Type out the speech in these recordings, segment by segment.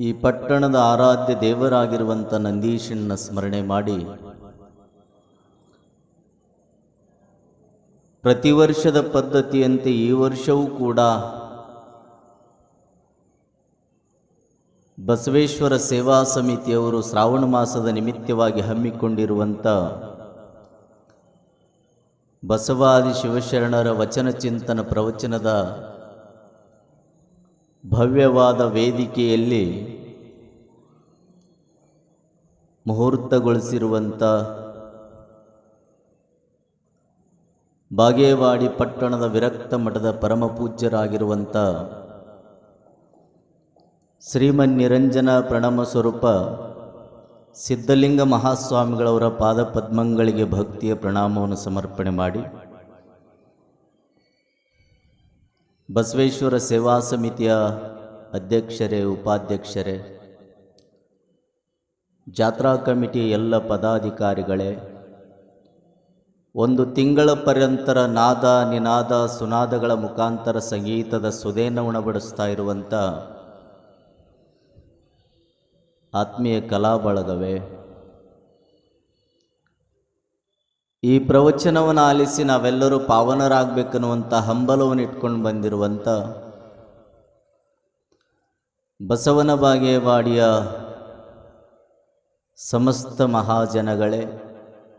ಈ ಪಟ್ಟಣದ ಆರಾಧ್ಯ ದೇವರಾಗಿರುವಂಥ ನಂದೀಶನ್ನ ಸ್ಮರಣೆ ಮಾಡಿ ಪ್ರತಿ ವರ್ಷದ ಪದ್ಧತಿಯಂತೆ ಈ ವರ್ಷವೂ ಕೂಡ ಬಸವೇಶ್ವರ ಸೇವಾ ಸಮಿತಿಯವರು ಶ್ರಾವಣ ಮಾಸದ ನಿಮಿತ್ತವಾಗಿ ಹಮ್ಮಿಕೊಂಡಿರುವಂಥ ಬಸವಾದಿ ಶಿವಶರಣರ ವಚನ ಚಿಂತನ ಪ್ರವಚನದ ಭವ್ಯವಾದ ವೇದಿಕೆಯಲ್ಲಿ ಮುಹೂರ್ತಗೊಳಿಸಿರುವಂಥ ಬಾಗೇವಾಡಿ ಪಟ್ಟಣದ ವಿರಕ್ತ ಮಠದ ಪರಮಪೂಜ್ಯರಾಗಿರುವಂಥ ಶ್ರೀಮನ್ ನಿರಂಜನ ಪ್ರಣಮ ಸ್ವರೂಪ ಸಿದ್ಧಲಿಂಗ ಮಹಾಸ್ವಾಮಿಗಳವರ ಪಾದ ಪದ್ಮಗಳಿಗೆ ಭಕ್ತಿಯ ಪ್ರಣಾಮವನ್ನು ಸಮರ್ಪಣೆ ಮಾಡಿ ಬಸವೇಶ್ವರ ಸೇವಾ ಸಮಿತಿಯ ಅಧ್ಯಕ್ಷರೇ, ಉಪಾಧ್ಯಕ್ಷರೇ, ಜಾತ್ರಾ ಕಮಿಟಿ ಎಲ್ಲ ಪದಾಧಿಕಾರಿಗಳೇ, ಒಂದು ತಿಂಗಳ ಪರ್ಯಂತರ ನಾದ ನಿನಾದ ಸುನಾದಗಳ ಮುಖಾಂತರ ಸಂಗೀತದ ಸುದೇನ ಉಣಬಡಿಸ್ತಾ ಇರುವಂಥ ಆತ್ಮೀಯ ಕಲಾ ಬಳಗವೇ ಈ ಪ್ರವಚನವನ್ನು ಆಲಿಸಿ ನಾವೆಲ್ಲರೂ ಪಾವನರಾಗಬೇಕನ್ನುವಂಥ ಹಂಬಲವನ್ನು ಇಟ್ಕೊಂಡು ಬಂದಿರುವಂಥ ಬಸವನ ಬಾಗೇವಾಡಿಯ ಸಮಸ್ತ ಮಹಾಜನಗಳೇ,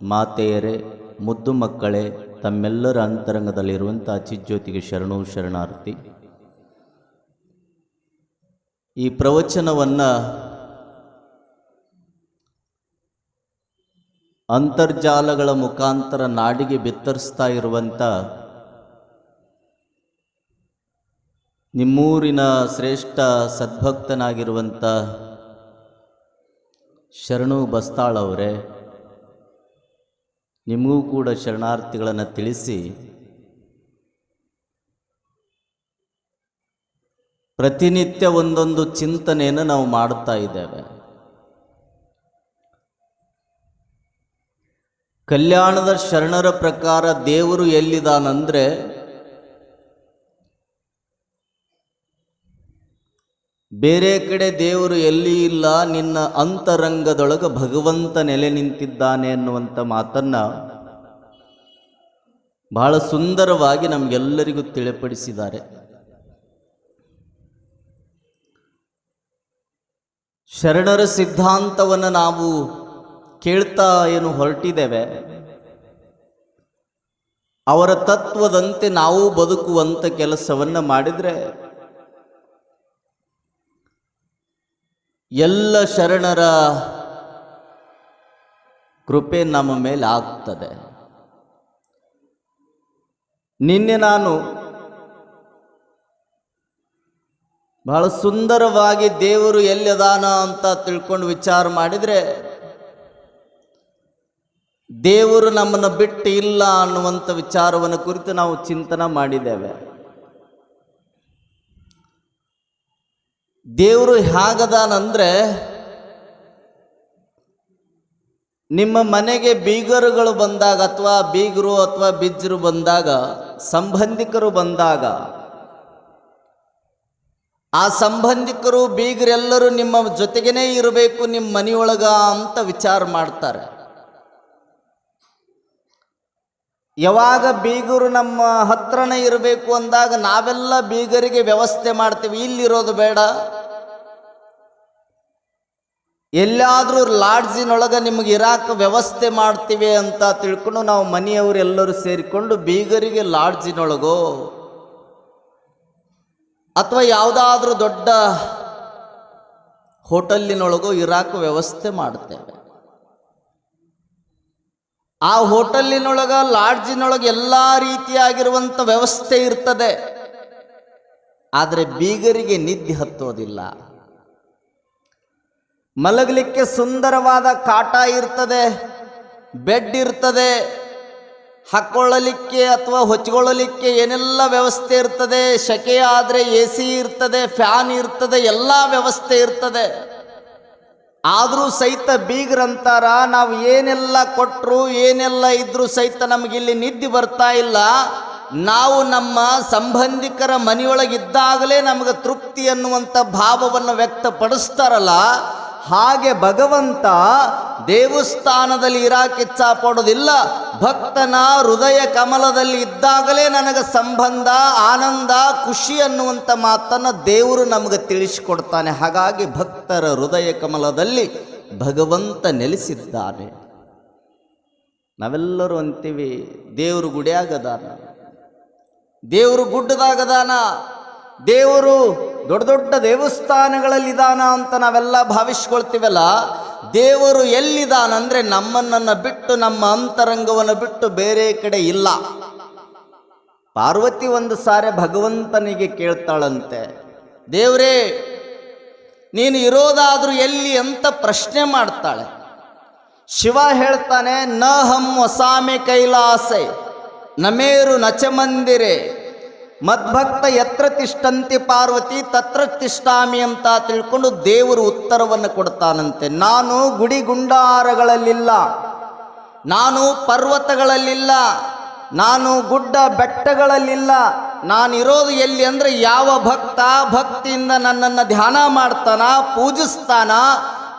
ಮಾತೆಯರೇ, ಮುದ್ದು ಮಕ್ಕಳೇ, ತಮ್ಮೆಲ್ಲರ ಅಂತರಂಗದಲ್ಲಿರುವಂಥ ಅಚಿಜ್ಯೋತಿಗೆ ಶರಣು ಶರಣಾರ್ಥಿ. ಈ ಪ್ರವಚನವನ್ನು ಅಂತರ್ಜಾಲಗಳ ಮುಖಾಂತರ ನಾಡಿಗೆ ಬಿತ್ತರಿಸ್ತಾ ಇರುವಂಥ ನಿಮ್ಮೂರಿನ ಶ್ರೇಷ್ಠ ಸದ್ಭಕ್ತನಾಗಿರುವಂಥ ಶರಣು ಬಸ್ತಾಳವರೇ ನಿಮಗೂ ಕೂಡ ಶರಣಾರ್ಥಿಗಳನ್ನು ತಿಳಿಸಿ ಪ್ರತಿನಿತ್ಯ ಒಂದೊಂದು ಚಿಂತನೆಯನ್ನು ನಾವು ಮಾಡುತ್ತಾ ಇದ್ದೇವೆ. ಕಲ್ಯಾಣದ ಶರಣರ ಪ್ರಕಾರ ದೇವರು ಎಲ್ಲಿದಾನಂದ್ರೆ ಬೇರೆ ಕಡೆ ದೇವರು ಎಲ್ಲಿ ಇಲ್ಲ, ನಿನ್ನ ಅಂತರಂಗದೊಳಗೆ ಭಗವಂತ ನೆಲೆ ನಿಂತಿದ್ದಾನೆ ಅನ್ನುವಂಥ ಮಾತನ್ನ ಬಹಳ ಸುಂದರವಾಗಿ ನಮಗೆಲ್ಲರಿಗೂ ತಿಳಿಪಡಿಸಿದ್ದಾರೆ. ಶರಣರ ಸಿದ್ಧಾಂತವನ್ನು ನಾವು ಕೇಳ್ತಾ ಏನು ಹೊರಟಿದ್ದೇವೆ? ಅವರ ತತ್ವದಂತೆ ನಾವು ಬದುಕುವಂಥ ಕೆಲಸವನ್ನು ಮಾಡಿದರೆ ಎಲ್ಲ ಶರಣರ ಕೃಪೆ ನಮ್ಮ ಮೇಲೆ ಆಗ್ತದೆ. ನಿನ್ನೆ ನಾನು ಬಹಳ ಸುಂದರವಾಗಿ ದೇವರು ಎಲ್ಲಿದಾನ ಅಂತ ತಿಳ್ಕೊಂಡು ವಿಚಾರ ಮಾಡಿದರೆ ದೇವರು ನಮ್ಮನ್ನು ಬಿಟ್ಟು ಇಲ್ಲ ಅನ್ನುವಂಥ ವಿಚಾರವನ್ನು ಕುರಿತು ನಾವು ಚಿಂತನೆ ಮಾಡಿದ್ದೇವೆ. ದೇವರು ಹೇಗದಾನಂದರೆ ನಿಮ್ಮ ಮನೆಗೆ ಬೀಗರುಗಳು ಬಂದಾಗ ಅಥವಾ ಬೀಗರು ಅಥವಾ ಬಿಜ್ಜರು ಬಂದಾಗ, ಸಂಬಂಧಿಕರು ಬಂದಾಗ, ಆ ಸಂಬಂಧಿಕರು, ಬೀಗರೆಲ್ಲರೂ ನಿಮ್ಮ ಜೊತೆಗೇನೆ ಇರಬೇಕು ನಿಮ್ಮ ಮನೆಯೊಳಗ ಅಂತ ವಿಚಾರ ಮಾಡ್ತಾರೆ. ಯಾವಾಗ ಬೀಗರು ನಮ್ಮ ಹತ್ರನೇ ಇರಬೇಕು ಅಂದಾಗ ನಾವೆಲ್ಲ ಬೀಗರಿಗೆ ವ್ಯವಸ್ಥೆ ಮಾಡ್ತೀವಿ. ಇಲ್ಲಿರೋದು ಬೇಡ. ಎಲ್ಲಾದರೂ ಲಾಡ್ಜಿನೊಳಗೆ ನಿಮಗೆ ಇರಾಕ ವ್ಯವಸ್ಥೆ ಮಾಡ್ತೀವಿ ಅಂತ ತಿಳ್ಕೊಂಡು ನಾವು ಮನೆಯವರೆಲ್ಲರೂ ಸೇರಿಕೊಂಡು ಬೀಗರಿಗೆ ಲಾಡ್ಜಿನೊಳಗೋ ಅಥವಾ ಯಾವುದಾದ್ರೂ ದೊಡ್ಡ ಹೋಟೆಲ್ಲಿನೊಳಗೋ ಇರಾಕ ವ್ಯವಸ್ಥೆ ಮಾಡ್ತೇವೆ. ಆ ಹೋಟೆಲಿನೊಳಗ ಲಾಡ್ಜಿನೊಳಗೆ ಎಲ್ಲ ರೀತಿಯಾಗಿರುವಂಥ ವ್ಯವಸ್ಥೆ ಇರ್ತದೆ. ಆದರೆ ಬೀಗರಿಗೆ ನಿದ್ದೆ ಹತ್ತೋದಿಲ್ಲ. ಮಲಗಲಿಕ್ಕೆ ಸುಂದರವಾದ ಕಾಟ ಇರ್ತದೆ, ಬೆಡ್ ಇರ್ತದೆ ಹಾಕ್ಕೊಳ್ಳಲಿಕ್ಕೆ ಅಥವಾ ಹೊಚ್ಕೊಳ್ಳಲಿಕ್ಕೆ ಏನೆಲ್ಲ ವ್ಯವಸ್ಥೆ ಇರ್ತದೆ, ಶಕೆ ಆದರೆ ಎ ಸಿ ಇರ್ತದೆ, ಫ್ಯಾನ್ ಇರ್ತದೆ, ಎಲ್ಲ ವ್ಯವಸ್ಥೆ ಇರ್ತದೆ. ಆದರೂ ಸಹಿತ ಬೀಗರಂತಾರ, ನಾವು ಏನೆಲ್ಲ ಕೊಟ್ಟರು ಏನೆಲ್ಲ ಇದ್ರೂ ಸಹಿತ ನಮಗಿಲ್ಲಿ ನಿದ್ದೆ ಬರ್ತಾ ಇಲ್ಲ. ನಾವು ನಮ್ಮ ಸಂಬಂಧಿಕರ ಮನೆಯೊಳಗಿದ್ದಾಗಲೇ ನಮಗೆ ತೃಪ್ತಿ ಅನ್ನುವಂಥ ಭಾವವನ್ನು ವ್ಯಕ್ತಪಡಿಸ್ತಾರಲ್ಲ ಹಾಗೆ ಭಗವಂತ ದೇವಸ್ಥಾನದಲ್ಲಿ ಇರಾಕ್ ಚಾಪಾಡೋದಿಲ್ಲ. ಪಡೋದಿಲ್ಲ ಭಕ್ತನ ಹೃದಯ ಕಮಲದಲ್ಲಿ ಇದ್ದಾಗಲೇ ನನಗೆ ಸಂಬಂಧ, ಆನಂದ, ಖುಷಿ ಅನ್ನುವಂಥ ಮಾತನ್ನು ದೇವರು ನಮಗೆ ತಿಳಿಸಿಕೊಡ್ತಾನೆ. ಹಾಗಾಗಿ ಭಕ್ತರ ಹೃದಯ ಕಮಲದಲ್ಲಿ ಭಗವಂತ ನೆಲೆಸಿದ್ದಾನೆ. ನಾವೆಲ್ಲರೂ ಅಂತೀವಿ, ದೇವರು ಗುಡಿಯಾಗದಾನ. ದೇವರು ಗುಡ್ಡದಾಗದಾನ. ದೇವರು ದೊಡ್ಡ ದೊಡ್ಡ ದೇವಸ್ಥಾನಗಳಲ್ಲಿದ್ದಾನ ಅಂತ ನಾವೆಲ್ಲ ಭಾವಿಸ್ಕೊಳ್ತೀವಲ್ಲ? ದೇವರು ಎಲ್ಲಿದ್ದಾನಂದ್ರೆ ನಮ್ಮನ್ನನ್ನು ಬಿಟ್ಟು ನಮ್ಮ ಅಂತರಂಗವನ್ನು ಬಿಟ್ಟು ಬೇರೆ ಕಡೆ ಇಲ್ಲ. ಪಾರ್ವತಿ ಒಂದು ಸಾರಿ ಭಗವಂತನಿಗೆ ಕೇಳ್ತಾಳಂತೆ, ದೇವರೇ, ನೀನು ಇರೋದಾದ್ರೂ ಎಲ್ಲಿ ಅಂತ ಪ್ರಶ್ನೆ ಮಾಡ್ತಾಳೆ. ಶಿವ ಹೇಳ್ತಾನೆ ನ ಹಂ ವಸಾಮೆ ಕೈಲಾಸೆ, ನಮೇರು ನಚ ಮಂದಿರೆ ಮದ್ಭಕ್ತ ಎತ್ರ ತಿಷ್ಟಂತಿ ಪಾರ್ವತಿ ತತ್ರ ತಿಷ್ಟಾಮಿ ಅಂತ ತಿಳ್ಕೊಂಡು ದೇವರು ಉತ್ತರವನ್ನು ಕೊಡ್ತಾನಂತೆ. ನಾನು ಗುಡಿ ಗುಂಡಾರಗಳಲ್ಲಿಲ್ಲ ನಾನು ಪರ್ವತಗಳಲ್ಲಿಲ್ಲ. ನಾನು ಗುಡ್ಡ ಬೆಟ್ಟಗಳಲ್ಲಿಲ್ಲ. ನಾನಿರೋದು ಎಲ್ಲಿ ಅಂದರೆ ಯಾವ ಭಕ್ತ ಭಕ್ತಿಯಿಂದ ನನ್ನನ್ನು ಧ್ಯಾನ ಮಾಡ್ತಾನ, ಪೂಜಿಸ್ತಾನ,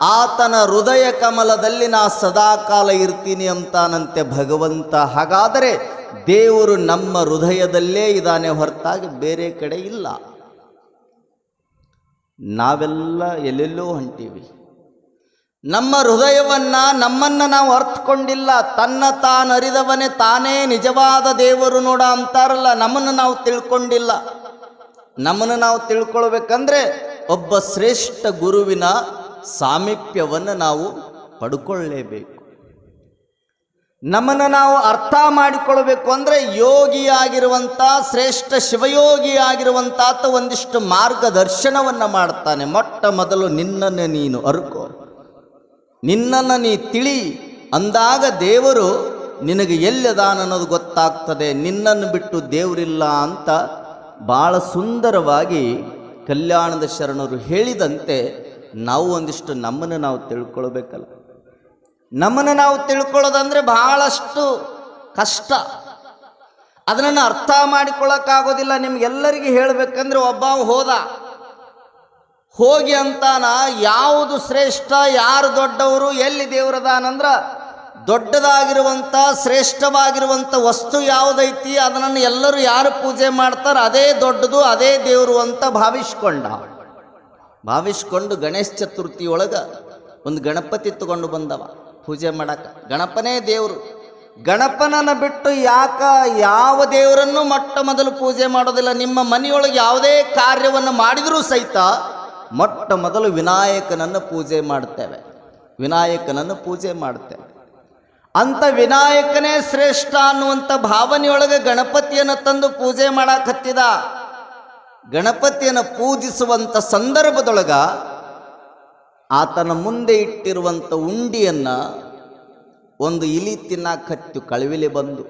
ಆತನ ಹೃದಯ ಕಮಲದಲ್ಲಿ ನಾ ಸದಾಕಾಲ ಇರ್ತೀನಿ ಅಂತಾನಂತೆ ಭಗವಂತ. ಹಾಗಾದರೆ ದೇವರು ನಮ್ಮ ಹೃದಯದಲ್ಲೇ ಇದ್ದಾನೆ ಹೊರತಾಗಿ ಬೇರೆ ಕಡೆ ಇಲ್ಲ. ನಾವೆಲ್ಲ ಎಲ್ಲೆಲ್ಲೋ ಹೊಂಟೀವಿ. ನಮ್ಮ ಹೃದಯವನ್ನ ನಮ್ಮನ್ನ ನಾವು ಅರ್ಥಕೊಂಡಿಲ್ಲ ತನ್ನ ತಾನರಿದವನೇ ತಾನೇ ನಿಜವಾದ ದೇವರು ನೋಡ ಅಂತಾರಲ್ಲ, ನಮ್ಮನ್ನು ನಾವು ತಿಳ್ಕೊಂಡಿಲ್ಲ. ನಮ್ಮನ್ನು ನಾವು ತಿಳ್ಕೊಳ್ಬೇಕಂದ್ರೆ ಒಬ್ಬ ಶ್ರೇಷ್ಠ ಗುರುವಿನ ಸಾಮೀಪ್ಯವನ್ನು ನಾವು ಪಡ್ಕೊಳ್ಳೇಬೇಕು. ನಮ್ಮನ್ನು ನಾವು ಅರ್ಥ ಮಾಡಿಕೊಳ್ಬೇಕು ಅಂದರೆ ಯೋಗಿಯಾಗಿರುವಂಥ, ಶ್ರೇಷ್ಠ ಶಿವಯೋಗಿ ಆಗಿರುವಂಥ ಒಂದಿಷ್ಟು ಮಾರ್ಗದರ್ಶನವನ್ನು ಮಾಡ್ತಾನೆ. ಮೊಟ್ಟ ಮೊದಲು ನಿನ್ನನ್ನು ನೀನು ಅರುಕೋ ನಿನ್ನನ್ನು ನೀ ತಿಳಿ. ಅಂದಾಗ ದೇವರು ನಿನಗೆ ಅನ್ನೋದು ಗೊತ್ತಾಗ್ತದೆ. ನಿನ್ನನ್ನು ಬಿಟ್ಟು ದೇವರಿಲ್ಲ ಅಂತ ಭಾಳ ಸುಂದರವಾಗಿ ಕಲ್ಯಾಣದ ಶರಣರು ಹೇಳಿದಂತೆ ನಾವು ಒಂದಿಷ್ಟು ನಮ್ಮನ್ನು ನಾವು ತಿಳ್ಕೊಳ್ಬೇಕಲ್ಲ. ನಮ್ಮನ್ನು ನಾವು ತಿಳ್ಕೊಳ್ಳೋದಂದ್ರೆ ಬಹಳಷ್ಟು ಕಷ್ಟ. ಅದನ್ನು ಅರ್ಥ ಮಾಡಿಕೊಳ್ಳೋಕ್ಕಾಗೋದಿಲ್ಲ. ನಿಮ್ಗೆಲ್ಲರಿಗೂ ಹೇಳಬೇಕಂದ್ರೆ ಒಬ್ಬ ಹೋದ. ಹೋಗಿ ಅಂತಾನ, ಯಾವುದು ಶ್ರೇಷ್ಠ, ಯಾರು ದೊಡ್ಡವರು, ಎಲ್ಲಿ ದೇವರದಾನಂದ್ರ ದೊಡ್ಡದಾಗಿರುವಂಥ, ಶ್ರೇಷ್ಠವಾಗಿರುವಂಥ ವಸ್ತು ಯಾವುದೈತಿ ಅದನ್ನು ಎಲ್ಲರೂ ಯಾರು ಪೂಜೆ ಮಾಡ್ತಾರೆ ಅದೇ ದೊಡ್ಡದು, ಅದೇ ದೇವರು ಅಂತ ಭಾವಿಸ್ಕೊಂಡ. ಭಾವಿಸ್ಕೊಂಡು ಗಣೇಶ ಚತುರ್ಥಿ ಒಳಗೆ ಒಂದು ಗಣಪತಿ ತಗೊಂಡು ಬಂದವ. ಪೂಜೆ ಮಾಡಕ. ಗಣಪನೇ ದೇವರು. ಗಣಪನನ್ನು ಬಿಟ್ಟು ಯಾಕ ಯಾವ ದೇವರನ್ನು ಮೊಟ್ಟ ಮೊದಲು ಪೂಜೆ ಮಾಡೋದಿಲ್ಲ, ನಿಮ್ಮ ಮನೆಯೊಳಗೆ ಯಾವುದೇ ಕಾರ್ಯವನ್ನು ಮಾಡಿದರೂ ಸಹಿತ ಮೊಟ್ಟ ಮೊದಲು ವಿನಾಯಕನನ್ನು ಪೂಜೆ ಮಾಡ್ತೇವೆ. ವಿನಾಯಕನನ್ನು ಪೂಜೆ ಮಾಡ್ತೇವೆ. ಅಂಥ ವಿನಾಯಕನೇ ಶ್ರೇಷ್ಠ ಅನ್ನುವಂಥ ಭಾವನೆಯೊಳಗೆ ಗಣಪತಿಯನ್ನು ತಂದು ಪೂಜೆ ಮಾಡಾಕತ್ತಿದ. ಗಣಪತಿಯನ್ನು ಪೂಜಿಸುವಂಥ ಸಂದರ್ಭದೊಳಗ ಆತನ ಮುಂದೆ ಇಟ್ಟಿರುವಂಥ ಉಂಡಿಯನ್ನು ಒಂದು ಇಲಿ ತಿನ್ನಾಕತ್ತು ಕಳವಿಲೆ ಬಂದು.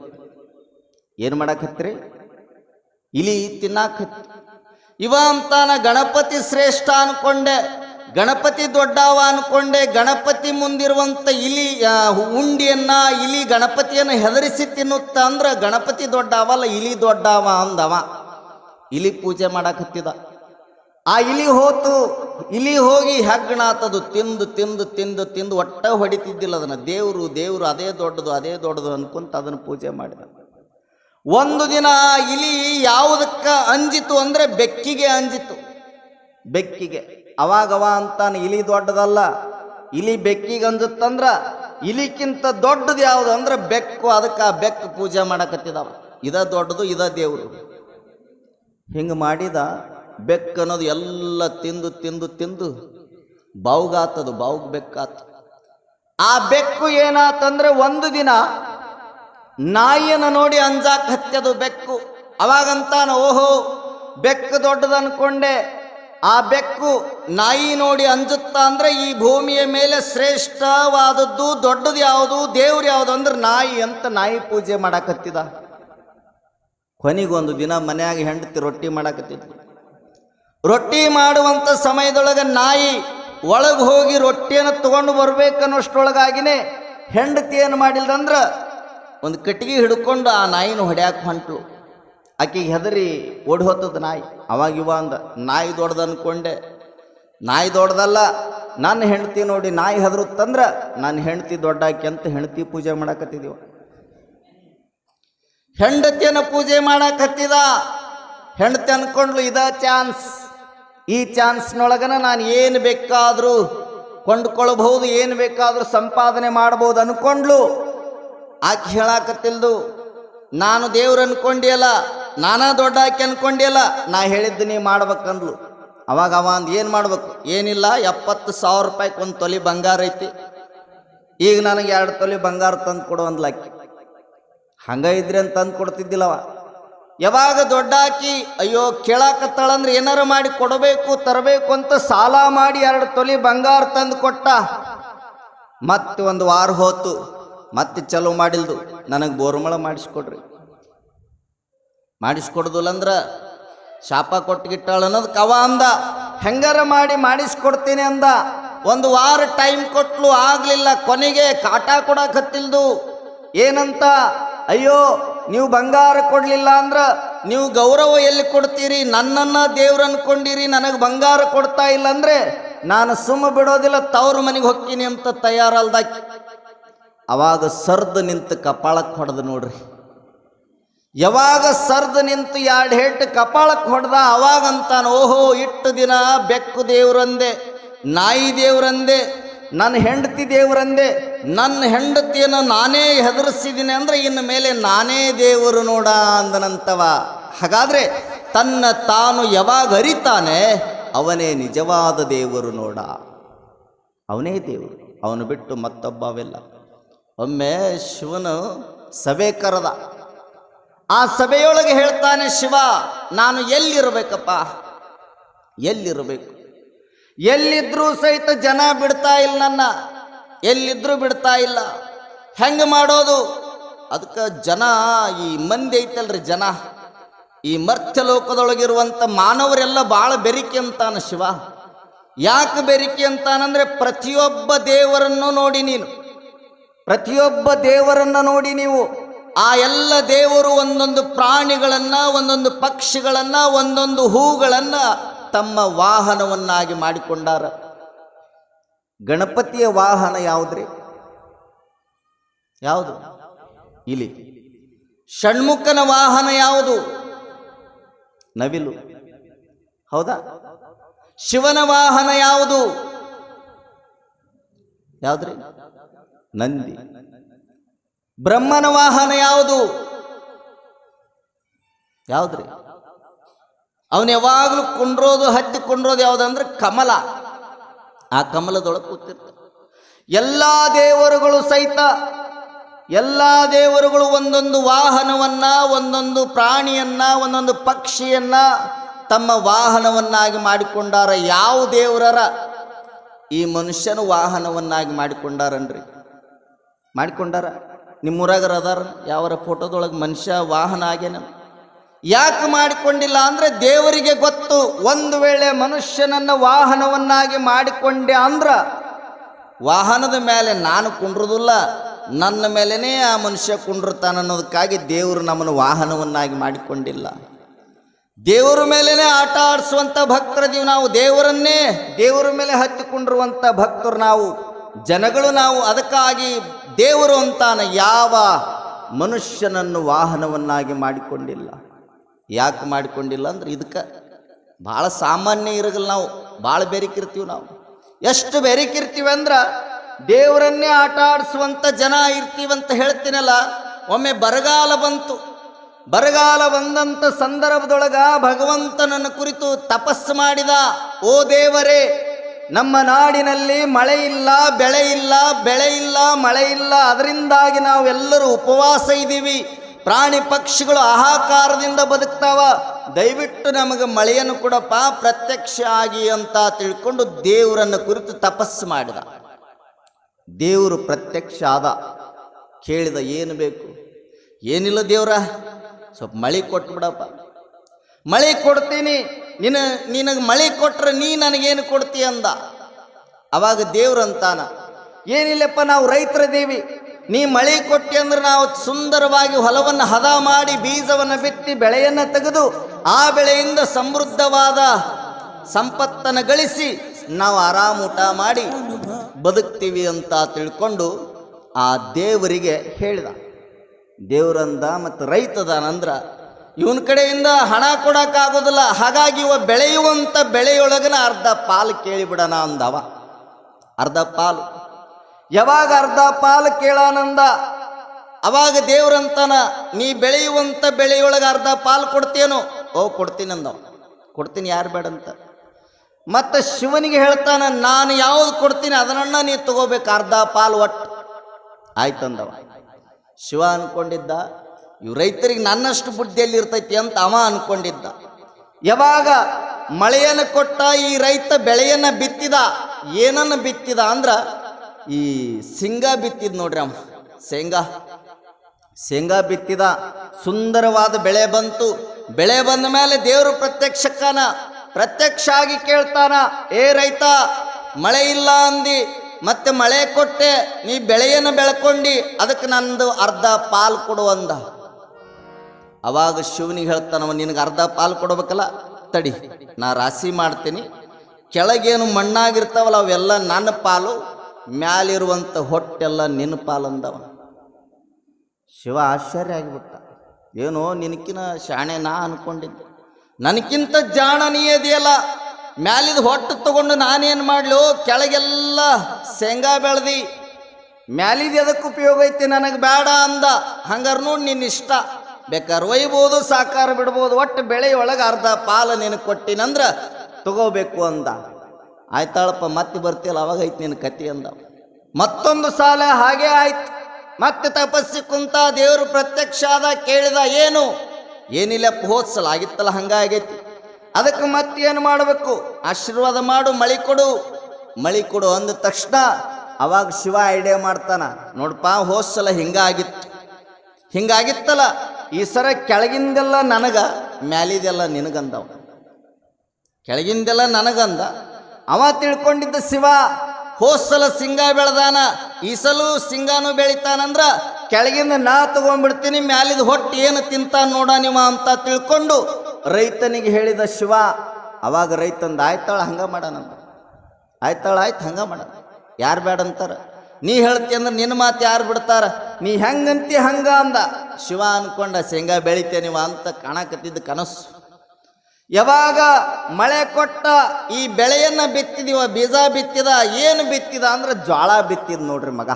ಏನು ಮಾಡಾಕತ್ರಿ? ಇಲಿ ತಿನ್ನಾಕತ್ತು. ಇವ ಅಂತಾನ ಗಣಪತಿ ಶ್ರೇಷ್ಠ ಅನ್ಕೊಂಡೆ, ಗಣಪತಿ ದೊಡ್ಡವ ಅನ್ಕೊಂಡೆ, ಗಣಪತಿ ಮುಂದಿರುವಂಥ ಇಲಿ ಉಂಡಿಯನ್ನ, ಇಲಿ ಗಣಪತಿಯನ್ನು ಹೆದರಿಸಿ ತಿನ್ನುತ್ತ ಅಂದ್ರೆ ಗಣಪತಿ ದೊಡ್ಡವಲ್ಲ ಇಲಿ ದೊಡ್ಡವ ಅಂದವ. ಇಲಿ ಪೂಜೆ ಮಾಡಾಕತ್ತಿದ. ಆ ಇಲಿ ಹೋತು, ಇಲಿ ಹೋಗಿ ಹೆಗ್ಗಣಾತದು, ತಿಂದು ತಿಂದು ತಿಂದು ತಿಂದು ಒಟ್ಟ ಹೊಡಿತಿದ್ದಿಲ್ಲ ಅದನ್ನು. ದೇವರು ದೇವರು ಅದೇ ದೊಡ್ಡದು ಅದೇ ದೊಡ್ಡದು ಅನ್ಕೊಂತ ಅದನ್ನು ಪೂಜೆ ಮಾಡಿದ. ಒಂದು ದಿನ ಇಲಿ ಯಾವುದಕ್ಕ ಅಂಜಿತು ಅಂದರೆ ಬೆಕ್ಕಿಗೆ ಅಂಜಿತು. ಬೆಕ್ಕಿಗೆ. ಅವಾಗವ ಅಂತಾನೆ, ಇಲಿ ದೊಡ್ಡದಲ್ಲ. ಇಲಿ ಬೆಕ್ಕಿಗೆ ಅಂಜುತ್ತಂದ್ರ ಇಲಿಕ್ಕಿಂತ ದೊಡ್ಡದು ಯಾವುದು ಅಂದ್ರೆ ಬೆಕ್ಕು. ಅದಕ್ಕೆ ಆ ಬೆಕ್ಕು ಪೂಜೆ ಮಾಡಕತ್ತಿದವ. ಇದ ದೊಡ್ಡದು, ಇದ ದೇವರು. ಹಿಂಗೆ ಮಾಡಿದ ಬೆಕ್ಕು ಅನ್ನೋದು ಎಲ್ಲ ತಿಂದು ತಿಂದು ತಿಂದು ಬಾವುಗಾತದು, ಬಾವುಗ್ ಬೆಕ್ಕಾತ. ಆ ಬೆಕ್ಕು ಏನಾತಂದ್ರೆ ಒಂದು ದಿನ ನಾಯಿಯನ್ನು ನೋಡಿ ಅಂಜಾಕ್ ಹತ್ಯದು ಬೆಕ್ಕು. ಅವಾಗಂತಾನ, ಓಹೋ, ಬೆಕ್ಕು ದೊಡ್ಡದು ಅನ್ಕೊಂಡೆ ಆ ಬೆಕ್ಕು ನಾಯಿ ನೋಡಿ ಅಂಜುತ್ತಾ ಅಂದ್ರೆ ಈ ಭೂಮಿಯ ಮೇಲೆ ಶ್ರೇಷ್ಠವಾದದ್ದು ದೊಡ್ಡದು ಯಾವುದು, ದೇವ್ರು ಯಾವುದು ಅಂದ್ರೆ ನಾಯಿ ಅಂತ ನಾಯಿ ಪೂಜೆ ಮಾಡಾಕತ್ತಿದ. ಕೊನೆಗೊಂದು ದಿನ ಮನೆಯಾಗ ಹೆಂಡತಿ ರೊಟ್ಟಿ ಮಾಡಾಕತ್ತಿದ್ಲು. ರೊಟ್ಟಿ ಮಾಡುವಂಥ ಸಮಯದೊಳಗೆ ನಾಯಿ ಒಳಗೆ ಹೋಗಿ ರೊಟ್ಟಿಯನ್ನು ತಗೊಂಡು ಬರ್ಬೇಕನ್ನೋಷ್ಟೊಳಗಾಗಿನೇ ಹೆಂಡತಿ ಏನು ಮಾಡಿಲ್ದಂದ್ರೆ ಒಂದು ಕಟ್ಟಿಗೆ ಹಿಡ್ಕೊಂಡು ಆ ನಾಯಿನ ಹೊಡ್ಯಾಕೆ ಹೊಂಟ್ಲು. ಆಕೆಗೆ ಹೆದರಿ ಓಡಿ ಹೋತದ ನಾಯಿ. ಅವಾಗ ಇವ ಅಂದ, ನಾಯಿ ದೊಡ್ಡದು ಅನ್ಕೊಂಡೆ. ನಾಯಿ ದೊಡ್ದಲ್ಲ ನನ್ನ ಹೆಂಡತಿ ನೋಡಿ ನಾಯಿ ಹೆದರುತ್ತಂದ್ರೆ ನನ್ನ ಹೆಂಡತಿ ದೊಡ್ಡಾಕಿ ಅಂತ ಹೆಂಡತಿ ಪೂಜೆ ಮಾಡಕತ್ತಿದೀವ. ಹೆಂಡತಿಯನ್ನು ಪೂಜೆ ಮಾಡಕತ್ತಿದ. ಹೆಂಡತಿ ಅನ್ಕೊಂಡ್ಲು, ಇದ ಚಾನ್ಸ್. ಈ ಚಾನ್ಸ್ನೊಳಗನ ನಾನು ಏನು ಬೇಕಾದರೂ ಕೊಂಡ್ಕೊಳ್ಬಹುದು, ಏನು ಬೇಕಾದರೂ ಸಂಪಾದನೆ ಮಾಡ್ಬೋದು ಅನ್ಕೊಂಡ್ಲು. ಆಕೆ ಹೇಳಾಕತ್ತಿಲ್ದು, ನಾನು ದೇವ್ರು ಅನ್ಕೊಂಡಿಯಲ್ಲ, ನಾನಾ ದೊಡ್ಡ ಆಕೆ ಅನ್ಕೊಂಡಿಯಲ್ಲ, ನಾ ಹೇಳಿದ್ದು ನೀ ಮಾಡ್ಬೇಕಂದ್ಲು. ಅವಾಗ ಅವ ಅಂದ್, ಏನು ಮಾಡ್ಬೇಕು? ಏನಿಲ್ಲ, ಎಪ್ಪತ್ತು ಸಾವಿರ ರೂಪಾಯಿಗೆ ಒಂದು ತೊಲಿ ಬಂಗಾರ ಐತಿ. ಈಗ ನನಗೆ ಎರಡು ತೊಲಿ ಬಂಗಾರ ತಂದು ಕೊಡು ಅಂದ್ಲಾಕಿ ಹಂಗ ಇದ್ರೆ ಅಂತ ತಂದು ಕೊಡ್ತಿದ್ದಿಲ್ಲವ ಯಾವಾಗ ದೊಡ್ಡಾಕಿ, ಅಯ್ಯೋ, ಕೇಳಾಕತ್ತಾಳಂದ್ರೆ ಏನಾರು ಮಾಡಿ ಕೊಡಬೇಕು, ತರಬೇಕು ಅಂತ ಸಾಲ ಮಾಡಿ ಎರಡು ತೊಲಿ ಬಂಗಾರ ತಂದು ಕೊಟ್ಟ. ಮತ್ತೆ ಒಂದು ವಾರ ಹೋತು, ಮತ್ತೆ ಚಲೋ ಮಾಡಿಲ್ದು. ನನಗೆ ಬೋರ್ಮಳ ಮಾಡಿಸ್ಕೊಡ್ರಿ. ಮಾಡಿಸ್ಕೊಡ್ದಿಲ್ಲ ಅಂದ್ರ ಶಾಪ ಕೊಟ್ಟುಗಿಟ್ಟಾಳ ಅನ್ನೋದು ಕವ ಅಂದ. ಹೆಂಗಾರ ಮಾಡಿ ಮಾಡಿಸ್ಕೊಡ್ತೀನಿ ಅಂದ. ಒಂದು ವಾರ ಟೈಮ್ ಕೊಟ್ಲು ಆಗ್ಲಿಲ್ಲ, ಕೊನೆಗೆ ಕಾಟ ಕೊಡಕತ್ತಿಲ್ದು. ಏನಂತ, ಅಯ್ಯೋ ನೀವು ಬಂಗಾರ ಕೊಡಲಿಲ್ಲ ಅಂದ್ರೆ ನೀವು ಗೌರವ ಎಲ್ಲಿ ಕೊಡ್ತೀರಿ? ನನ್ನನ್ನು ದೇವ್ರು ಅನ್ಕೊಂಡಿರಿ, ನನಗೆ ಬಂಗಾರ ಕೊಡ್ತಾ ಇಲ್ಲ ಅಂದರೆ ನಾನು ಸುಮ್ಮ ಬಿಡೋದಿಲ್ಲ, ತವ್ರ ಮನೆಗೆ ಹೊಕ್ಕೀನಿ ಅಂತ ತಯಾರಲ್ದಾಕಿ. ಅವಾಗ ಸರ್ದು ನಿಂತು ಕಪಾಳಕ್ಕೆ ಹೊಡೆದು ನೋಡ್ರಿ. ಯಾವಾಗ ಸರ್ದು ನಿಂತು ಎರಡು ಹೆಟ್ಟು ಕಪಾಳಕ್ಕೆ ಹೊಡೆದ ಅವಾಗ ಅಂತಾನ ಓಹೋ, ಇಟ್ಟು ದಿನ ಬೆಕ್ಕು ದೇವ್ರಂದೆ ನಾಯಿ ದೇವ್ರಂದೆ ನನ್ನ ಹೆಂಡತಿ ದೇವರಂದೆ, ನನ್ನ ಹೆಂಡತಿಯನ್ನು ನಾನೇ ಹೆದರಿಸಿದ್ದೀನಿ ಅಂದ್ರೆ ಇನ್ನು ಮೇಲೆ ನಾನೇ ದೇವರು ನೋಡ ಅಂದನಂತವ. ಹಾಗಾದರೆ ತನ್ನ ತಾನು ಯಾವಾಗ ಅರಿತಾನೆ, ಅವನೇ ನಿಜವಾದ ದೇವರು ನೋಡ. ಅವನೇ ದೇವರು, ಅವನು ಬಿಟ್ಟು ಮತ್ತೊಬ್ಬವೆಲ್ಲ. ಒಮ್ಮೆ ಶಿವನು ಸಭೆ ಕರೆದ. ಆ ಸಭೆಯೊಳಗೆ ಹೇಳ್ತಾನೆ, ಶಿವ, ನಾನು ಎಲ್ಲಿರಬೇಕಪ್ಪ? ಎಲ್ಲಿರಬೇಕು? ಎಲ್ಲಿದ್ರೂ ಸಹಿತ ಜನ ಬಿಡ್ತಾ ಇಲ್ಲ ನನ್ನ. ಎಲ್ಲಿದ್ರೂ ಬಿಡ್ತಾ ಇಲ್ಲ. ಹೆಂಗೆ ಮಾಡೋದು? ಅದಕ್ಕೆ ಜನ ಈ ಮಂದಿ ಐತಲ್ರಿ ಜನ. ಈ ಮರ್ತ್ಯ ಲೋಕದೊಳಗಿರುವಂಥ ಮಾನವರೆಲ್ಲ ಭಾಳ ಬೆರಿಕೆ ಅಂತಾನ ಶಿವ. ಯಾಕೆ ಬೆರಿಕೆ ಅಂತಾನಂದ್ರೆ ಪ್ರತಿಯೊಬ್ಬ ದೇವರನ್ನು ನೋಡಿ ನೀನು. ಪ್ರತಿಯೊಬ್ಬ ದೇವರನ್ನ ನೋಡಿ ನೀವು. ಆ ಎಲ್ಲ ದೇವರು ಒಂದೊಂದು ಪ್ರಾಣಿಗಳನ್ನ, ಒಂದೊಂದು ಪಕ್ಷಿಗಳನ್ನ, ಒಂದೊಂದು ಹೂಗಳನ್ನ ತಮ್ಮ ವಾಹನವನ್ನಾಗಿ ಮಾಡಿಕೊಂಡಾರ. ಗಣಪತಿಯ ವಾಹನ ಯಾವುದ್ರಿ? ಯಾವುದು? ಇಲಿ ಷಣ್ಮುಖನ ವಾಹನ ಯಾವುದು? ನವಿಲು. ಹೌದಾ? ಶಿವನ ವಾಹನ ಯಾವುದು? ಯಾವುದ್ರಿ? ನಂದಿ. ಬ್ರಹ್ಮನ ವಾಹನ ಯಾವುದು? ಯಾವ್ದ್ರಿ? ಅವನು ಯಾವಾಗಲೂ ಕುಂಡ್ರೋದು, ಹತ್ತಿ ಕುಂಡ್ರೋದು ಯಾವುದಂದ್ರೆ ಕಮಲ. ಆ ಕಮಲದೊಳಗೆ ಕೂತಿರ್ತಾರೆ ಎಲ್ಲ ದೇವರುಗಳು ಸಹಿತ, ಎಲ್ಲ ದೇವರುಗಳು ಒಂದೊಂದು ವಾಹನವನ್ನ, ಒಂದೊಂದು ಪ್ರಾಣಿಯನ್ನ, ಒಂದೊಂದು ಪಕ್ಷಿಯನ್ನ ತಮ್ಮ ವಾಹನವನ್ನಾಗಿ ಮಾಡಿಕೊಂಡಾರ ಯಾವ ದೇವರರ? ಈ ಮನುಷ್ಯನ ವಾಹನವನ್ನಾಗಿ ಮಾಡಿಕೊಂಡಾರನ್ರಿ. ಮಾಡಿಕೊಂಡಾರ? ನಿಮ್ಮೂರಾಗರ ಅದಾರ? ಯಾವರ ಫೋಟೋದೊಳಗೆ ಮನುಷ್ಯ ವಾಹನ ಆಗ್ಯಾನ? ಯಾಕೆ ಮಾಡಿಕೊಂಡಿಲ್ಲ ಅಂದ್ರೆ ದೇವರಿಗೆ ಗೊತ್ತು. ಒಂದು ವೇಳೆ ಮನುಷ್ಯನನ್ನು ವಾಹನವನ್ನಾಗಿ ಮಾಡಿಕೊಂಡೆ ಅಂದ್ರ ವಾಹನದ ಮೇಲೆ ನಾನು ಕುಂಡ್ರದಿಲ್ಲ, ನನ್ನ ಮೇಲೇ ಆ ಮನುಷ್ಯ ಕುಂಡಿರ್ತಾನ ಅನ್ನೋದಕ್ಕಾಗಿ ದೇವರು ನಮ್ಮನ್ನು ವಾಹನವನ್ನಾಗಿ ಮಾಡಿಕೊಂಡಿಲ್ಲ. ದೇವರ ಮೇಲೇ ಆಟ ಆಡಿಸುವಂಥ ಭಕ್ತರದೀವಿ ನಾವು, ದೇವರನ್ನೇ ದೇವರ ಮೇಲೆ ಹತ್ತಿಕೊಂಡಿರುವಂಥ ಭಕ್ತರು ನಾವು, ಜನಗಳು ನಾವು, ಅದಕ್ಕಾಗಿ ದೇವರು ಅಂತಾನ ಯಾವ ಮನುಷ್ಯನನ್ನು ವಾಹನವನ್ನಾಗಿ ಮಾಡಿಕೊಂಡಿಲ್ಲ. ಯಾಕೆ ಮಾಡಿಕೊಂಡಿಲ್ಲ ಅಂದ್ರೆ ಇದಕ್ಕೆ ಭಾಳ ಸಾಮಾನ್ಯ ಇರಗಲ್ಲ ನಾವು, ಭಾಳ ಬೆರಿಕಿರ್ತೀವಿ ನಾವು. ಎಷ್ಟು ಬೆರಿಕಿರ್ತೀವಿ ಅಂದ್ರೆ ದೇವರನ್ನೇ ಆಟ ಆಡಿಸುವಂಥ ಜನ ಇರ್ತೀವಂತ ಹೇಳ್ತೀನಲ್ಲ, ಒಮ್ಮೆ ಬರಗಾಲ ಬಂತು. ಬರಗಾಲ ಬಂದಂಥ ಸಂದರ್ಭದೊಳಗ ಭಗವಂತನನ್ನ ಕುರಿತು ತಪಸ್ಸು ಮಾಡಿದ, ಓ ದೇವರೇ, ನಮ್ಮ ನಾಡಿನಲ್ಲಿ ಮಳೆ ಇಲ್ಲ, ಬೆಳೆ ಇಲ್ಲ ಬೆಳೆ ಇಲ್ಲ, ಮಳೆ ಇಲ್ಲ, ಅದರಿಂದಾಗಿ ನಾವೆಲ್ಲರೂ ಉಪವಾಸ ಇದ್ದೀವಿ. ಪ್ರಾಣಿ ಪಕ್ಷಿಗಳು ಆಹಾಕಾರದಿಂದ ಬದುಕ್ತಾವ. ದಯವಿಟ್ಟು ನಮಗೆ ಮಳೆಯನ್ನು ಕೊಡಪ್ಪ, ಪ್ರತ್ಯಕ್ಷ ಆಗಿ ಅಂತ ತಿಳ್ಕೊಂಡು ದೇವರನ್ನು ಕುರಿತು ತಪಸ್ಸು ಮಾಡಿದ. ದೇವರು ಪ್ರತ್ಯಕ್ಷ ಆದ. ಕೇಳಿದ, ಏನು ಬೇಕು? ಏನಿಲ್ಲ ದೇವ್ರ, ಸ್ವಲ್ಪ ಮಳೆ ಕೊಟ್ಬಿಡಪ್ಪ. ಮಳೆ ಕೊಡ್ತೀನಿ ನಿನ ನಿನಗೆ ಮಳೆ ಕೊಟ್ರೆ ನೀ ನನಗೇನು ಕೊಡ್ತೀಯ ಅಂದ. ಅವಾಗ ದೇವ್ರಂತಾನ ಏನಿಲ್ಲಪ್ಪ, ನಾವು ರೈತರದೀವಿ. ನೀ ಮಳೆ ಕೊಟ್ಟಿ ಅಂದ್ರೆ ನಾವು ಸುಂದರವಾಗಿ ಹೊಲವನ್ನು ಹದ ಮಾಡಿ ಬೀಜವನ್ನು ಬಿತ್ತಿ ಬೆಳೆಯನ್ನು ತೆಗೆದು ಆ ಬೆಳೆಯಿಂದ ಸಮೃದ್ಧವಾದ ಸಂಪತ್ತನ್ನು ಗಳಿಸಿ ನಾವು ಆರಾಮ ಊಟ ಮಾಡಿ ಬದುಕ್ತೀವಿ ಅಂತ ತಿಳ್ಕೊಂಡು ಆ ದೇವರಿಗೆ ಹೇಳಿದ. ದೇವರಂದ ಮತ್ತು ರೈತದಾನಂದ್ರ ಇವನ ಕಡೆಯಿಂದ ಹಣ ಕೊಡೋಕ್ಕಾಗೋದಿಲ್ಲ ಹಾಗಾಗಿ ಇವ ಬೆಳೆಯುವಂಥ ಬೆಳೆಯೊಳಗನ ಅರ್ಧ ಪಾಲು ಕೇಳಿಬಿಡೋಣ ಅಂದವ. ಅರ್ಧ ಪಾಲು. ಯಾವಾಗ ಅರ್ಧ ಪಾಲು ಕೇಳಾನಂದ? ಅವಾಗ ದೇವ್ರಂತನ, ನೀ ಬೆಳೆಯುವಂಥ ಬೆಳೆಯೊಳಗೆ ಅರ್ಧ ಪಾಲು ಕೊಡ್ತೇನೋ? ಓ ಕೊಡ್ತೀನಿ ಅಂದವ ಕೊಡ್ತೀನಿ, ಯಾರು ಬೇಡಂತ? ಮತ್ತು ಶಿವನಿಗೆ ಹೇಳ್ತಾನ, ನಾನು ಯಾವುದು ಕೊಡ್ತೀನಿ ಅದನ್ನ ನೀ ತಗೋಬೇಕು, ಅರ್ಧ ಪಾಲು ಒಟ್ಟು. ಆಯ್ತಂದವ. ಶಿವ ಅನ್ಕೊಂಡಿದ್ದ, ಇವ್ ರೈತರಿಗೆ ನನ್ನಷ್ಟು ಬುದ್ಧಿಯಲ್ಲಿ ಇರ್ತೈತಿ ಅಂತ ಅವ ಅನ್ಕೊಂಡಿದ್ದ. ಯಾವಾಗ ಮಳೆಯನ್ನು ಕೊಟ್ಟ ಈ ರೈತ ಬೆಳೆಯನ್ನು ಬಿತ್ತಿದ, ಏನನ್ನ ಬಿತ್ತಿದ ಅಂದ್ರ ಈ ಶೇಂಗಾ ಬಿತ್ತಿದ್ ನೋಡ್ರಿ ಅವ. ಶೇಂಗಾ. ಶೇಂಗಾ ಬಿತ್ತಿದ ಸುಂದರವಾದ ಬೆಳೆ ಬಂತು. ಬೆಳೆ ಬಂದ ಮೇಲೆ ದೇವರು ಪ್ರತ್ಯಕ್ಷಕ್ಕನ ಪ್ರತ್ಯಕ್ಷ ಆಗಿ ಕೇಳ್ತಾನ, ಏ ರೈತ, ಮಳೆ ಇಲ್ಲ ಅಂದಿ, ಮತ್ತೆ ಮಳೆ ಕೊಟ್ಟೆ, ನೀ ಬೆಳೆಯನ್ನು ಬೆಳ್ಕೊಂಡಿ, ಅದಕ್ಕೆ ನಂದು ಅರ್ಧ ಪಾಲು ಕೊಡು ಅಂದ. ಅವಾಗ ಶಿವನಿಗೆ ಹೇಳ್ತಾನವ ನಿನಗೆ ಅರ್ಧ ಪಾಲು ಕೊಡ್ಬೇಕಲ್ಲ, ತಡಿ, ನಾ ರಾಶಿ ಮಾಡ್ತೀನಿ. ಕೆಳಗೇನು ಮಣ್ಣಾಗಿರ್ತಾವಲ್ಲ, ಅವೆಲ್ಲ ನನ್ನ ಪಾಲು ಮ್ಯಾಲಿರುವಂಥ ಹೊಟ್ಟೆಲ್ಲ ನಿನ್ನ ಪಾಲು ಅಂದವ ಶಿವ ಆಶ್ಚರ್ಯ ಆಗಿಬಿಟ್ಟ. ಏನೋ ನಿನಕಿನ ಶಾಣೆ ನಾ ಅನ್ಕೊಂಡಿದ್ದೆ. ನನಗಿಂತ ಜಾಣ ನೀ ಇದೆಯಲ್ಲ? ಮ್ಯಾಲಿದ ಹೊಟ್ಟು ತಗೊಂಡು ನಾನೇನು ಮಾಡಲು? ಕೆಳಗೆಲ್ಲ ಶೇಂಗಾ ಬೆಳೆದಿ, ಮ್ಯಾಲಿದ ಎದಕ್ಕೆ ಉಪಯೋಗ ಐತಿ ನನಗೆ ಬೇಡ ಅಂದ. ಹಂಗಾರೆ ನೋಡಿ ನಿನ್ನ ಇಷ್ಟ ಬೇಕಾದ್ರೆ ಒಯ್ಬೋದು, ಸಾಕಾರ ಬಿಡ್ಬೋದು, ಒಟ್ಟು ಬೆಳೆಯೊಳಗೆ ಅರ್ಧ ಪಾಲು ನಿನಗೆ ಕೊಟ್ಟಿನಂದ್ರೆ ತಗೋಬೇಕು ಅಂದ. ಆಯ್ತಾಳಪ್ಪ, ಮತ್ತೆ ಬರ್ತಿಲ್ಲ ಅವಾಗ ಐತಿ ನಿನ್ನ ಕತಿ ಅಂದ. ಮತ್ತೊಂದು ಸಾಲ ಹಾಗೆ ಆಯ್ತು. ಮತ್ತೆ ತಪಸ್ಸಿ ಕುಂತ ದೇವರು ಪ್ರತ್ಯಕ್ಷ ಆದ ಕೇಳಿದ, ಏನು? ಏನಿಲ್ಲಪ್ಪ ಹೋದ್ಸಲ ಆಗಿತ್ತಲ್ಲ ಹಂಗಾಗೈತಿ. ಅದಕ್ಕೆ ಮತ್ತೇನು ಮಾಡಬೇಕು? ಆಶೀರ್ವಾದ ಮಾಡು, ಮಳಿ ಕೊಡು. ಮಳಿ ಕೊಡು ಅಂದ ತಕ್ಷಣ ಅವಾಗ ಶಿವ ಐಡಿಯಾ ಮಾಡ್ತಾನ ನೋಡಪ್ಪ ಹೋದ್ಸಲ ಹಿಂಗಾಗಿತ್ತು. ಹಿಂಗಾಗಿತ್ತಲ್ಲ, ಈ ಸರ ಕೆಳಗಿಂದೆಲ್ಲ ನನಗ, ಮ್ಯಾಲಿದೆಲ್ಲ ನಿನಗಂದವ. ಕೆಳಗಿಂದೆಲ್ಲ ನನಗಂದ ಅವ ತಿಳ್ಕೊಂಡಿದ್ದ ಶಿವ ಹೋಸಲ ಸಲ ಸಿಂಗ ಬೆಳೆದಾನ ಈ ಸಲ ಸಿಂಗಾನು ಬೆಳಿತಾನಂದ್ರ ಕೆಳಗಿಂದ ನಾ ತಗೊಂಡ್ಬಿಡ್ತೀನಿ ಮ್ಯಾಲಿದ ಹೊಟ್ಟು ಏನು ತಿಂತಾನ ನೋಡ ನಿಮ್ಮ ಅಂತ ತಿಳ್ಕೊಂಡು ರೈತನಿಗೆ ಹೇಳಿದ ಶಿವ, ಅವಾಗ ರೈತಂದ ಆಯ್ತಾಳ, ಹಂಗ ಮಾಡಣಂದ ಆಯ್ತಾಳ, ಆಯ್ತು, ಹಂಗ ಮಾಡ. ಯಾರು ಬೇಡ ಅಂತಾರ? ನೀ ಹೇಳ್ತಿ ಅಂದ್ರೆ ನಿನ್ನ ಮಾತು ಯಾರು ಬಿಡ್ತಾರ? ನೀ ಹೆಂಗಂತಿ ಹಂಗ ಅಂದ. ಶಿವ ಅನ್ಕೊಂಡ ಶೇಂಗಾ ಬೆಳಿತೇನಿವ ಅಂತ ಕಾಣಕತ್ತಿದ್ದ ಕನಸು. ಯಾವಾಗ ಮಳೆ ಕೊಟ್ಟ ಈ ಬೆಳೆಯನ್ನ ಬಿತ್ತಿದೀವ, ಬೀಜ ಬಿತ್ತಿದ, ಏನು ಬಿತ್ತಿದ ಅಂದ್ರೆ ಜ್ವಾಳ ಬಿತ್ತಿದ ನೋಡ್ರಿ ಮಗ.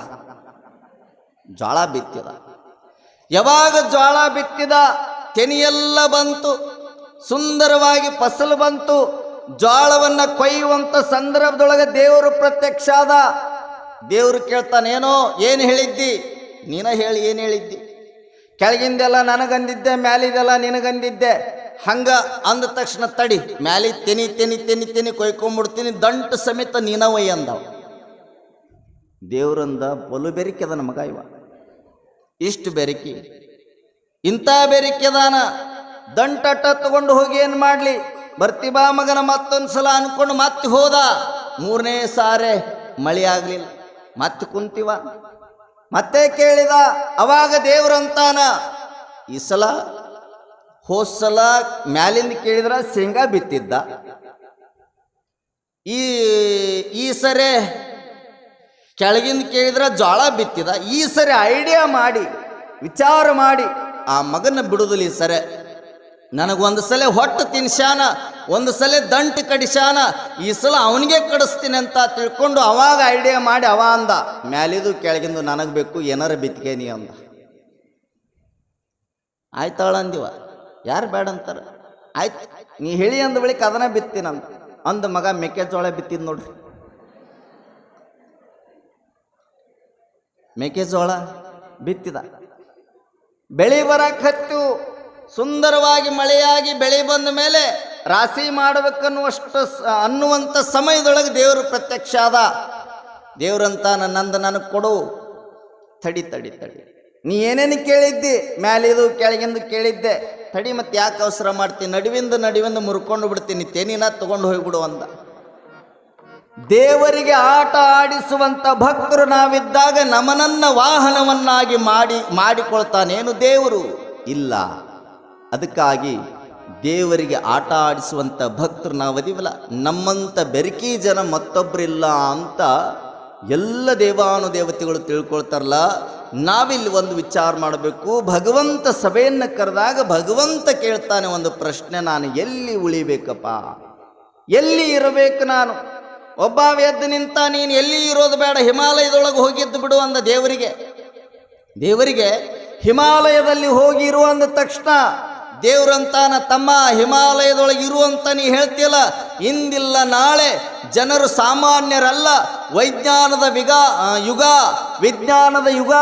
ಜ್ವಾಳ ಬಿತ್ತಿದ. ಯಾವಾಗ ಜ್ವಾಳ ಬಿತ್ತಿದ? ತೆನಿಯೆಲ್ಲ ಬಂತು, ಸುಂದರವಾಗಿ ಫಸಲು ಬಂತು, ಜ್ವಾಳವನ್ನು ಕೊಯ್ಯುವಂತ ಸಂದರ್ಭದೊಳಗೆ ದೇವರು ಪ್ರತ್ಯಕ್ಷ ಆದ. ದೇವರು ಕೇಳ್ತಾನೇನೋ ಏನು ಹೇಳಿದ್ದಿ? ನೀನ ಹೇಳಿ, ಏನು ಹೇಳಿದ್ದಿ? ಕೆಳಗಿಂದೆಲ್ಲ ನನಗಂದಿದ್ದೆ, ಮ್ಯಾಲಿದೆಲ್ಲ ನಿನಗಂದಿದ್ದೆ. ಹಂಗ ಅಂದ ತಕ್ಷಣ ತಡಿ, ಮ್ಯಾಲಿ ತೆನಿ ತೆನಿ ತೆನಿ ತೆನಿ ಕೊಯ್ಕೊಂಬಿಡ್ತೀನಿ, ದಂಟು ಸಮೇತ ನೀನವಯ್ಯ ಅಂದವ. ದೇವ್ರಂದ ಬಲು ಬೆರಿಕೆದ ಮಗ ಇವ. ಇಷ್ಟು ಬೆರಿಕೆ. ಇಂಥ ಬೆರಿಕೆದಾನ ದಂಟಟ ತಗೊಂಡು ಹೋಗಿ ಏನು ಮಾಡಲಿ? ಬರ್ತಿ ಬಾ ಮಗನ ಮತ್ತೊಂದು ಸಲ ಅನ್ಕೊಂಡು ಮತ್ತೆ ಹೋದ. ಮೂರನೇ ಸಾರೆ ಮಳೆ ಆಗಲಿಲ್ಲ. ಮತ್ತೆ ಕುಂತಿವ. ಮತ್ತೆ ಕೇಳಿದ, ಅವಾಗ ದೇವ್ರಂತಾನ. ಈ ಸಲ ಹೋದ್ ಸಲ ಮ್ಯಾಲಿಂದ ಕೇಳಿದ್ರ ಶೇಂಗಾ ಬಿತ್ತಿದ್ದ. ಈ ಈ ಸರಿ ಕೆಳಗಿಂದ ಕೇಳಿದ್ರ ಜೋಳ ಬಿತ್ತಿದ. ಈ ಸರಿ ಐಡಿಯಾ ಮಾಡಿ, ವಿಚಾರ ಮಾಡಿ, ಆ ಮಗನ ಬಿಡುದಿಲ್ಲ ಈ ಸರಿ. ನನಗೊಂದು ಸಲ ಹೊಟ್ಟು ತಿನ್ಸಾನ ಒಂದು ಸಲ ದಂಟು ಕಡಿಸಾನ ಈ ಸಲ ಅವನಿಗೆ ಕಡಿಸ್ತೀನಿ ಅಂತ ತಿಳ್ಕೊಂಡು ಅವಾಗ ಐಡಿಯಾ ಮಾಡಿ ಅವ ಅಂದ, ಮ್ಯಾಲಿದು ಕೆಳಗಿಂದು ನನಗೆ ಬೇಕು, ಏನಾರ ಬಿತ್ಕೇನಿ ಅಂದ. ಆಯ್ತಾಳ ಅಂದಿವ ಯಾರು ಬೇಡ ಅಂತಾರೆ? ಆಯ್ತು, ನೀ ಹೇಳಿ ಅಂದ ಬಳಿಕ ಅದನ್ನ ಬಿತ್ತೀನಂತ ಅಂದ ಮಗ ಮೆಕ್ಕೆಜೋಳ ಬಿತ್ತಿದ್ ನೋಡ್ರಿ. ಮೆಕ್ಕೆಜೋಳ ಬಿತ್ತಿದ. ಬೆಳೆ ಬರಕತ್ತು ಸುಂದರವಾಗಿ ಮಳೆಯಾಗಿ ಬೆಳೆ ಬಂದ ಮೇಲೆ ರಾಶಿ ಮಾಡಬೇಕನ್ನುವಷ್ಟು ಅನ್ನುವಂಥ ಸಮಯದೊಳಗೆ ದೇವರು ಪ್ರತ್ಯಕ್ಷ ಆದ. ದೇವ್ರಂತ ನನ್ನಂದ ನನಗೆ ಕೊಡು. ತಡಿ ತಡಿ ತಡಿ. ನೀ ಏನೇನು ಕೇಳಿದ್ದಿ? ಮ್ಯಾಲಿದು, ಕೆಳಗಿಂದು ಕೇಳಿದ್ದೆ. ತಡಿ ಮತ್ತೆ ಯಾಕೆ ಅವಸರ ಮಾಡ್ತೀನಿ ನಡುವಿಂದ ನಡುವಿಂದ ಮುರ್ಕೊಂಡು ಬಿಡ್ತೀನಿ, ತೆನಿನ ತಗೊಂಡು ಹೋಗ್ಬಿಡು ಅಂದ. ದೇವರಿಗೆ ಆಟ ಆಡಿಸುವಂಥ ಭಕ್ತರು ನಾವಿದ್ದಾಗ ನಮನನ್ನ ವಾಹನವನ್ನಾಗಿ ಮಾಡಿ, ಮಾಡಿಕೊಳ್ತಾನೇನು ದೇವರು? ಇಲ್ಲ. ಅದಕ್ಕಾಗಿ ದೇವರಿಗೆ ಆಟ ಆಡಿಸುವಂಥ ಭಕ್ತರು ನಾವದಿವಲ್ಲ ನಮ್ಮಂಥ ಬೆರಕಿ ಜನ ಮತ್ತೊಬ್ಬರಿಲ್ಲ ಅಂತ ಎಲ್ಲ ದೇವಾನುದೇವತೆಗಳು ತಿಳ್ಕೊಳ್ತಾರಲ್ಲ ನಾವಿಲ್ಲಿ ಒಂದು ವಿಚಾರ ಮಾಡಬೇಕು. ಭಗವಂತ ಸಭೆಯನ್ನು ಕರೆದಾಗ ಭಗವಂತ ಕೇಳ್ತಾನೆ ಒಂದು ಪ್ರಶ್ನೆ, ನಾನು ಎಲ್ಲಿ ಉಳಿಬೇಕಪ್ಪ? ಎಲ್ಲಿ ಇರಬೇಕು ನಾನು? ಒಬ್ಬ ವ್ಯದ್ದು ನಿಂತ, ನೀನು ಎಲ್ಲಿ ಇರೋದು ಬೇಡ, ಹಿಮಾಲಯದೊಳಗೆ ಹೋಗಿದ್ದು ಬಿಡು ಅಂದ ದೇವರಿಗೆ. ದೇವರಿಗೆ ಹಿಮಾಲಯದಲ್ಲಿ ಹೋಗಿರುವ ಇರು ಅಂದ ತಕ್ಷಣ ದೇವ್ರಂತಾನ ತಮ್ಮ ಹಿಮಾಲಯದೊಳಗೆ ಇರುವಂತ ನೀ ಹೇಳ್ತಿಲ್ಲ ಇಂದಿಲ್ಲ ನಾಳೆ ಜನರು ಸಾಮಾನ್ಯರಲ್ಲ, ವೈಜ್ಞಾನದ ವಿಗ ಯುಗ, ವಿಜ್ಞಾನದ ಯುಗ.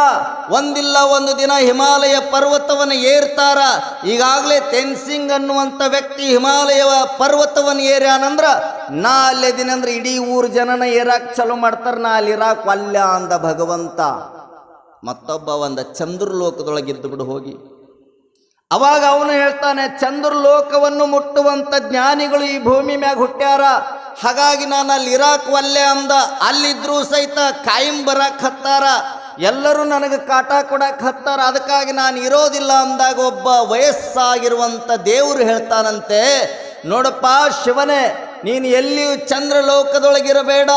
ಒಂದಿಲ್ಲ ಒಂದು ದಿನ ಹಿಮಾಲಯ ಪರ್ವತವನ್ನು ಏರ್ತಾರ, ಈಗಾಗಲೇ ತೆನ್ಸಿಂಗ್ ಅನ್ನುವಂಥ ವ್ಯಕ್ತಿ ಹಿಮಾಲಯ ಪರ್ವತವನ್ನು ಏರ್ಯಾನಂದ್ರ, ನಾ ಅಲ್ಲಿದ್ದೀನಿ ಅಂದ್ರೆ ಇಡೀ ಊರು ಜನನ ಏರಾಕ್ ಚಲೋ ಮಾಡ್ತಾರ, ನಾ ಅಲ್ಲಿರಾಕ್ ವಲ್ಯ ಅಂದ ಭಗವಂತ. ಮತ್ತೊಬ್ಬ ಒಂದ ಚಂದ್ರಲೋಕದೊಳಗಿದ್ದು ಬಿಡು ಹೋಗಿ. ಅವಾಗ ಅವನು ಹೇಳ್ತಾನೆ ಚಂದ್ರಲೋಕವನ್ನು ಮುಟ್ಟುವಂಥ ಜ್ಞಾನಿಗಳು ಈ ಭೂಮಿ ಮ್ಯಾಗ ಹುಟ್ಟ್ಯಾರ. ಹಾಗಾಗಿ ನಾನು ಅಲ್ಲಿ ಇರಾಕ್ ಒಲ್ಲೆ ಅಂದ. ಅಲ್ಲಿದ್ರೂ ಸಹಿತ ಕಾಯಂ ಬರಕ್ಕೆ ಹತ್ತಾರ. ಎಲ್ಲರೂ ನನಗೆ ಕಾಟ ಕೊಡಕ್ಕೆ ಹತ್ತಾರ. ಅದಕ್ಕಾಗಿ ನಾನು ಇರೋದಿಲ್ಲ ಅಂದಾಗ ಒಬ್ಬ ವಯಸ್ಸಾಗಿರುವಂಥ ದೇವರು ಹೇಳ್ತಾನಂತೆ, ನೋಡಪ್ಪ ಶಿವನೇ ನೀನು ಎಲ್ಲಿಯೂ ಚಂದ್ರಲೋಕದೊಳಗಿರಬೇಡ,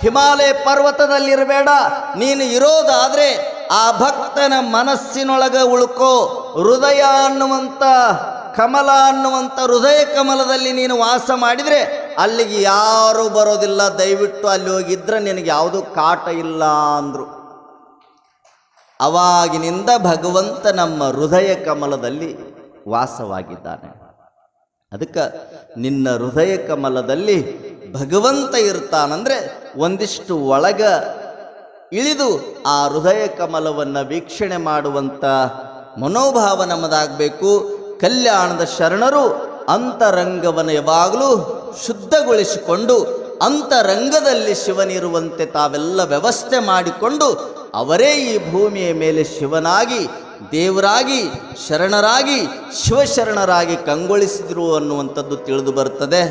ಹಿಮಾಲಯ ಪರ್ವತದಲ್ಲಿರಬೇಡ, ನೀನು ಇರೋದಾದರೆ ಆ ಭಕ್ತನ ಮನಸ್ಸಿನೊಳಗೆ ಉಳ್ಕೋ. ಹೃದಯ ಅನ್ನುವಂಥ ಕಮಲ ಅನ್ನುವಂಥ ಹೃದಯ ಕಮಲದಲ್ಲಿ ನೀನು ವಾಸ ಮಾಡಿದರೆ ಅಲ್ಲಿಗೆ ಯಾರೂ ಬರೋದಿಲ್ಲ. ದಯವಿಟ್ಟು ಅಲ್ಲಿ ಹೋಗಿದ್ರೆ ನಿನಗೆ ಯಾವುದೂ ಕಾಟ ಇಲ್ಲ ಅಂದರು. ಅವಾಗಿನಿಂದ ಭಗವಂತ ನಮ್ಮ ಹೃದಯ ಕಮಲದಲ್ಲಿ ವಾಸವಾಗಿದ್ದಾನೆ. ಅದಕ್ಕೆ ನಿನ್ನ ಹೃದಯ ಕಮಲದಲ್ಲಿ ಭಗವಂತ ಇರ್ತಾನಂದರೆ ಒಂದಿಷ್ಟು ಒಳಗ ಇಳಿದು ಆ ಹೃದಯ ಕಮಲವನ್ನು ವೀಕ್ಷಣೆ ಮಾಡುವಂಥ ಮನೋಭಾವ ನಮ್ಮದಾಗಬೇಕು. ಕಲ್ಯಾಣದ ಶರಣರು ಅಂತರಂಗವನ್ನು ಯಾವಾಗಲೂ ಶುದ್ಧಗೊಳಿಸಿಕೊಂಡು ಅಂತರಂಗದಲ್ಲಿ ಶಿವನಿರುವಂತೆ ತಾವೆಲ್ಲ ವ್ಯವಸ್ಥೆ ಮಾಡಿಕೊಂಡು ಅವರೇ ಈ ಭೂಮಿಯ ಮೇಲೆ ಶಿವನಾಗಿ ದೇವರಾಗಿ, ಶರಣರಾಗಿ, ಶಿವಶರಣರಾಗಿ ಕಂಗೊಳಿಸಿದ್ರು ಅನ್ನುವಂಥದ್ದು ತಿಳಿದು ಬರ್ತದೆ.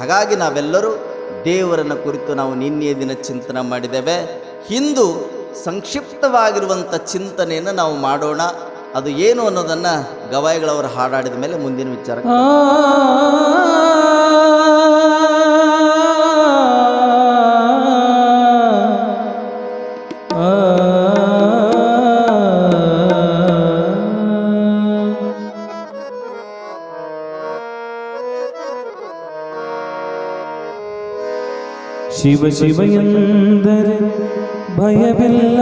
ಹಾಗಾಗಿ ನಾವೆಲ್ಲರೂ ದೇವರನ್ನ ಕುರಿತು ನಾವು ನಿನ್ನೆಯ ದಿನ ಚಿಂತನೆ ಮಾಡಿದ್ದೇವೆ. ಹಿಂದು ಸಂಕ್ಷಿಪ್ತವಾಗಿರುವಂಥ ಚಿಂತನೆಯನ್ನು ನಾವು ಮಾಡೋಣ. ಅದು ಏನು ಅನ್ನೋದನ್ನು ಗವಾಯಿಗಳವರು ಹಾಡಾಡಿದ ಮೇಲೆ ಮುಂದಿನ ವಿಚಾರ ಶಿವ ಶಿವ ಎಂದರೆ ಭಯವಿಲ್ಲ